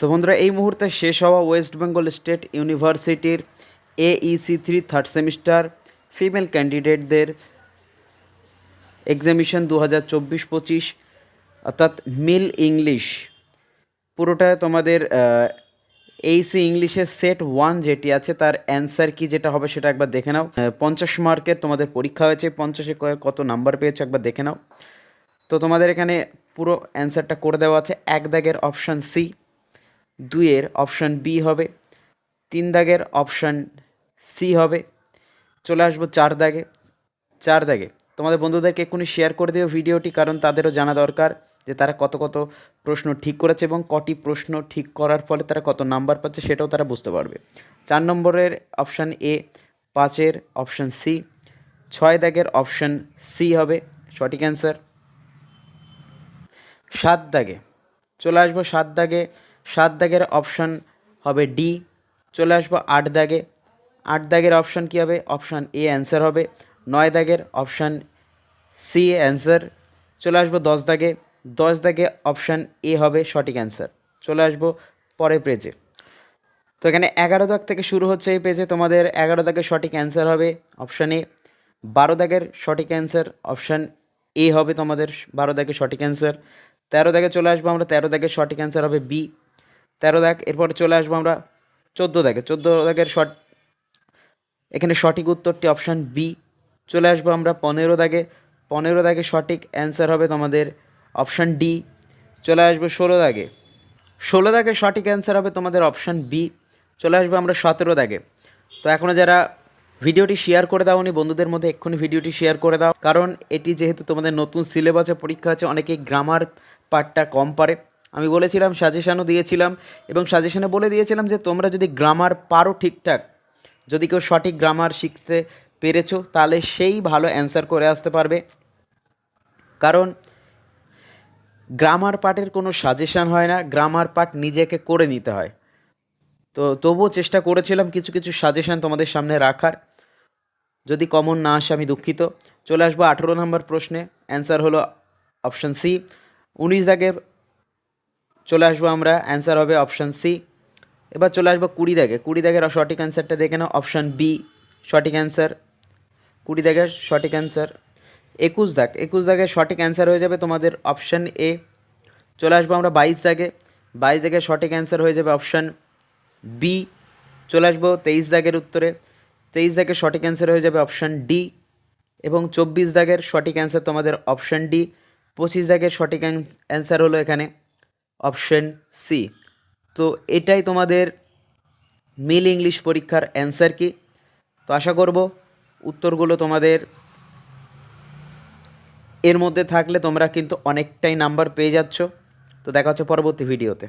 তো বন্ধুরা, এই মুহূর্তে শেষ হওয়া ওয়েস্ট বেঙ্গল স্টেট ইউনিভার্সিটির AEC three third semester female ক্যান্ডিডেটদের examination দু হাজার চব্বিশ পঁচিশ, অর্থাৎ মিল ইংলিশ। পুরোটা তোমাদের এইসি ইংলিশের সেট ওয়ান যেটি আছে, তার অ্যান্সার কি যেটা হবে সেটা একবার দেখে নাও। পঞ্চাশ মার্কের তোমাদের পরীক্ষা হয়েছে, পঞ্চাশে কত নাম্বার পেয়েছ একবার দেখে নাও। তো তোমাদের এখানে পুরো অ্যান্সারটা করে দেওয়া আছে, এক দাগের অপশান সি দুইয়ের অপশান বি হবে, তিন দাগের অপশান সি হবে, চলে আসব চার দাগে। চার দাগে। তোমাদের বন্ধুদেরকে এক্ষুনি শেয়ার করে দিও ভিডিওটি, কারণ তাদেরও জানা দরকার যে তারা কত কত প্রশ্ন ঠিক করেছে এবং কটি প্রশ্ন ঠিক করার ফলে তারা কত নাম্বার পাচ্ছে সেটাও তারা বুঝতে পারবে। চার নম্বরের অপশান এ, পাঁচের অপশান সি, ছয় দাগের অপশান সি হবে, সঠিক অ্যান্সার সাত দাগে। চলে আসব সাত দাগে। সাত দাগের অপশান হবে ডি। চলে আসব আট দাগে। আট দাগের অপশান কী হবে? অপশান এ অ্যান্সার হবে। নয় দাগের অপশান সি অ্যান্সার। চলে আসব দশ দাগে। দশ দাগে অপশান এ হবে সঠিক অ্যান্সার। চলে আসব পরের পেজে। তো এখানে এগারো দাগ থেকে শুরু হচ্ছে এই পেজে। তোমাদের এগারো দাগের সঠিক অ্যান্সার হবে অপশান এ। বারো দাগের সঠিক অ্যান্সার অপশান এ হবে তোমাদের বারো দাগের সঠিক অ্যান্সার। তেরো দাগে চলে আসব আমরা। তেরো দাগের সঠিক অ্যান্সার হবে বি। তেরো দাগ, এরপর চলে আসব আমরা চোদ্দ দাগে। চোদ্দ দাগের শর্ট এখানে সঠিক উত্তরটি অপশান বি চলে আসব আমরা পনেরো দাগে। পনেরো দাগে সঠিক অ্যান্সার হবে তোমাদের অপশান ডি চলে আসব ষোলো দাগে। ষোলো দাগে সঠিক অ্যান্সার হবে তোমাদের অপশান বি চলে আসব আমরা সতেরো দাগে। তো এখনও যারা ভিডিওটি শেয়ার করে দাওনি, বন্ধুদের মধ্যে এক্ষুনি ভিডিওটি শেয়ার করে দাও। কারণ এটি যেহেতু তোমাদের নতুন সিলেবাসে পরীক্ষা আছে অনেকেই গ্রামার পার্টটা কম পারে। আমি বলেছিলাম, সাজেশানও দিয়েছিলাম এবং সাজেশানে বলে দিয়েছিলাম যে তোমরা যদি গ্রামার পারো ঠিকঠাক, যদি কেউ সঠিক গ্রামার শিখতে পেরেছ, তাহলে সেই ভালো অ্যান্সার করে আসতে পারবে। কারণ গ্রামার পার্টের কোনো সাজেশান হয় না গ্রামার পার্ট নিজেকে করে নিতে হয়। তো তবুও চেষ্টা করেছিলাম কিছু কিছু সাজেশান তোমাদের সামনে রাখার। যদি কমন না আসে, আমি দুঃখিত। চলে আসব আঠেরো নম্বর প্রশ্নে। অ্যান্সার হলো অপশান সি উনিশ দাগের চলে আসব আমরা অ্যান্সার হবে অপশান সি এবার চলে আসব কুড়ি দাগে। কুড়ি দাগের সঠিক অ্যান্সারটা দেখে নাও অপশান বি সঠিক অ্যান্সার কুড়ি দাগের সঠিক অ্যান্সার একুশ দাগ। একুশ দাগের সঠিক অ্যান্সার হয়ে যাবে তোমাদের অপশান এ চলে আসব আমরা বাইশ দাগে। বাইশ দাগের সঠিক অ্যান্সার হয়ে যাবে অপশান বি চলে আসব তেইশ দাগের উত্তরে। তেইশ দাগের সঠিক অ্যান্সার হয়ে যাবে অপশান ডি এবং চব্বিশ দাগের সঠিক অ্যান্সার তোমাদের অপশান ডি পঁচিশ দাগের সঠিক অ্যান্সার হলো এখানে। অপশান সি তো এটাই তোমাদের মিল ইংলিশ পরীক্ষার অ্যান্সার কি? তো আশা করব উত্তরগুলো তোমাদের এর মধ্যে থাকলে তোমরা কিন্তু অনেকটাই নাম্বার পেয়ে যাচ্ছ। তো দেখা হচ্ছে পরবর্তী ভিডিওতে।